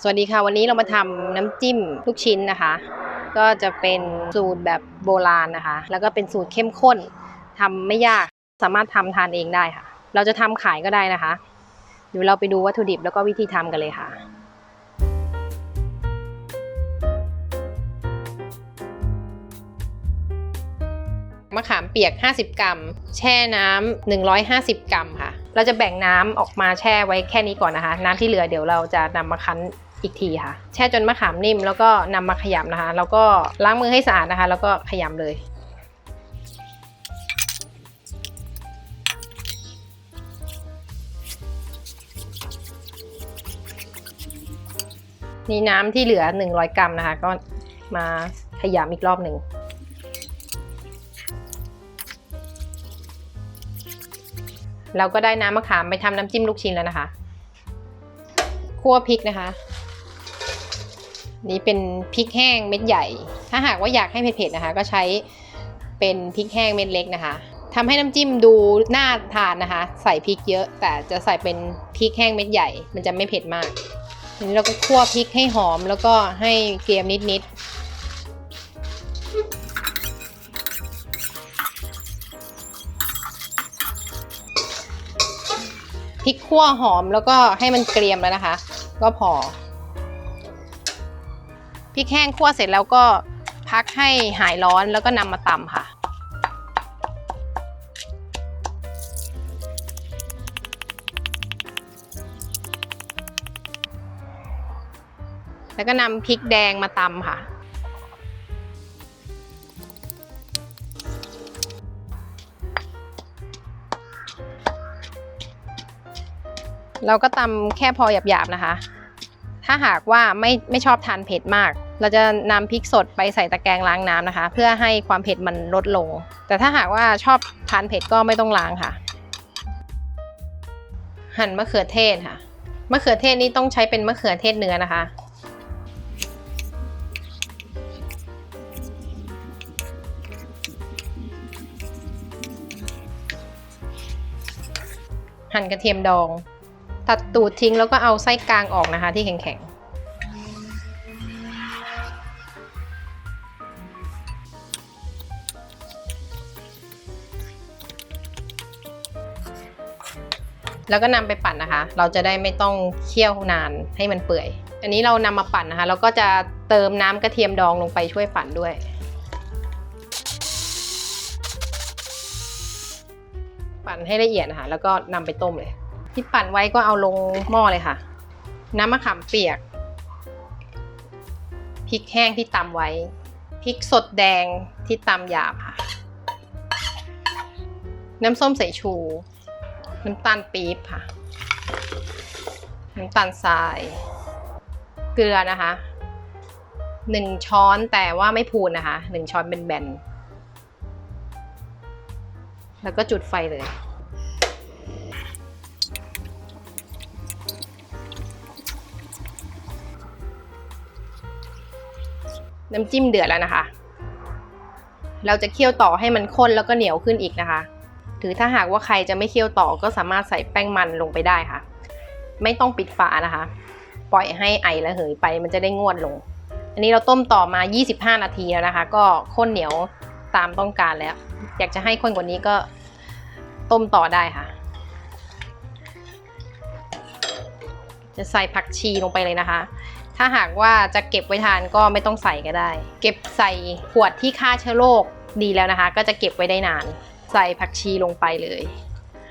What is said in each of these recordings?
สวัสดีค่ะ วันนี้เรามาทำน้ำจิ้มลูกชิ้นนะคะ ก็จะเป็นสูตรแบบโบราณนะคะ แล้วก็เป็นสูตรเข้มข้นทำไม่ยากสามารถทำทานเองได้ค่ะ เราจะทำขายก็ได้นะคะเดี๋ยวเราไปดูวัตถุดิบแล้วก็วิธีทำกันเลยค่ะมะขามเปียก 50 กรัม แช่น้ำ150 กรัมค่ะ เราจะแบ่งน้ำออกมาแช่ไว้แค่นี้ก่อนนะคะ น้ำที่เหลือเดี๋ยวเราจะนำมาคั้น อีกทีค่ะ แช่จนมะขามนิ่มแล้วก็นำมาขยำนะคะ แล้วก็ล้างมือให้สะอาดนะคะ แล้วก็ขยำเลยนี่น้ำที่เหลือ 100 กรัมนะคะ ก็มาขยำอีกรอบหนึ่ง เราก็ได้น้ำมะขามไปทำน้ำจิ้มลูกชิ้นแล้วนะคะ คั่วพริกนะคะ นี่เป็นพริกแห้งเม็ดใหญ่ ถ้าหากว่าอยากให้เผ็ดๆนะคะ ก็ใช้เป็นพริกแห้งเม็ดเล็กนะคะทำให้น้ำจิ้มดูน่าทานนะคะ ใส่พริกเยอะ แต่จะใส่เป็นพริกแห้งเม็ดใหญ่ มันจะไม่เผ็ดมากทีนี้เราก็คั่วพริกให้หอมแล้วก็ให้เกรียมนิดๆพริกขั่วหอมแล้วก็ให้มันเกรียมแล้วนะคะ ก็พอ พริกแห้งคั่วเสร็จแล้วก็พักให้หายร้อนแล้วก็นำมาตำค่ะแล้วก็นำพริกแดงมาตำค่ะ เราก็ตำแค่พอหยาบๆนะคะ ถ้าหากว่าไม่ไม่ชอบทานเผ็ดมาก เราจะนำพริกสดไปใส่ตะแกรงล้างน้ำนะคะ เพื่อให้ความเผ็ดมันลดลง แต่ถ้าหากว่าชอบทานเผ็ดก็ไม่ต้องล้างค่ะ หั่นมะเขือเทศค่ะมะเขือเทศนี่ต้องใช้เป็นมะเขือเทศเนื้อนะคะ หั่นกระเทียมดอง ตัดตูดทิ้งแล้วก็เอาไส้กลางออกนะคะที่แข็งๆ แล้วก็นำไปปั่นนะคะ เราจะได้ไม่ต้องเคี่ยวนานให้มันเปื่อย อันนี้เรานำมาปั่นนะคะแล้วก็จะเติมน้ำกระเทียมดองลงไปช่วยปั่นด้วย ปั่นให้ละเอียดนะคะ แล้วก็นำไปต้มเลย ที่ปั่นไว้ก็เอาลงหม้อเลยค่ะ น้ำมะขามเปียกพริกแห้งที่ตำไว้พริกสดแดงที่ตำหยาบค่ะ น้ำส้มสายชู น้ำตาลปี๊บค่ะ น้ำตาลทราย เกลือนะคะหนึ่งช้อนแต่ว่าไม่พูนนะคะหนึ่งช้อนเป็นแบนๆแล้วก็จุดไฟเลย น้ำจิ้มเดือดแล้วนะคะ เราจะเคี่ยวต่อให้มันข้นแล้วก็เหนียวขึ้นอีกนะคะ ถือถ้าหากว่าใครจะไม่เคี่ยวต่อก็สามารถใส่แป้งมันลงไปได้ค่ะ ไม่ต้องปิดฝานะคะ ปล่อยให้ไอระเหยไปมันจะได้งวดลง อันนี้เราต้มต่อมา 25 นาทีแล้วนะคะ ก็ข้นเหนียวตามต้องการแล้ว อยากจะให้ข้นกว่านี้ก็ต้มต่อได้ค่ะ จะใส่ผักชีลงไปเลยนะคะถ้าหากว่าจะเก็บไว้ทานก็ไม่ต้องใส่ก็ได้ เก็บใส่ขวดที่ฆ่าเชื้อโรคดีแล้วนะคะ ก็จะเก็บไว้ได้นาน ใส่ผักชีลงไปเลย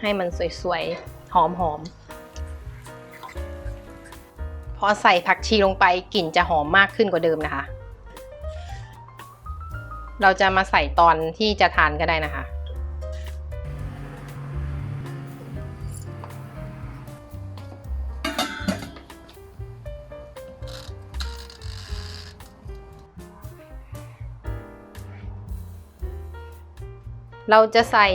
ให้มันสวยๆ หอมๆพอใส่ผักชีลงไปกลิ่นจะหอมมากขึ้นกว่าเดิมนะคะ เราจะมาใส่ตอนที่จะทานก็ได้นะคะ เราจะใส่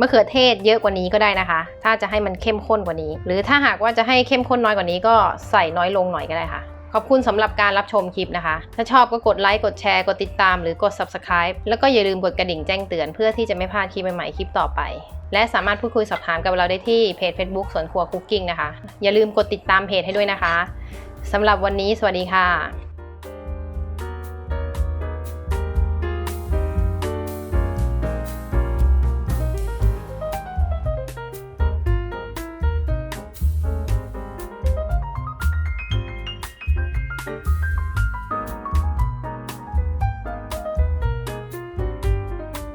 มะเขือเทศเยอะกว่านี้ก็ได้นะคะ ถ้าจะให้มันเข้มข้นกว่านี้ หรือถ้าหากว่าจะให้เข้มข้นน้อยกว่านี้ก็ใส่น้อยลงหน่อยก็ได้ค่ะ ขอบคุณสำหรับการรับชมคลิปนะคะ ถ้าชอบก็กดไลค์ กดแชร์ กดติดตาม หรือกด subscribe แล้วก็อย่าลืมกดกระดิ่งแจ้งเตือนเพื่อที่จะไม่พลาดคลิปใหม่ๆคลิปต่อไป และสามารถพูดคุยสอบถามกับเราได้ที่เพจ Facebook สวนครัวคุกกิ้งนะคะ อย่าลืมกดติดตามเพจให้ด้วยนะคะสำหรับวันนี้สวัสดีค่ะ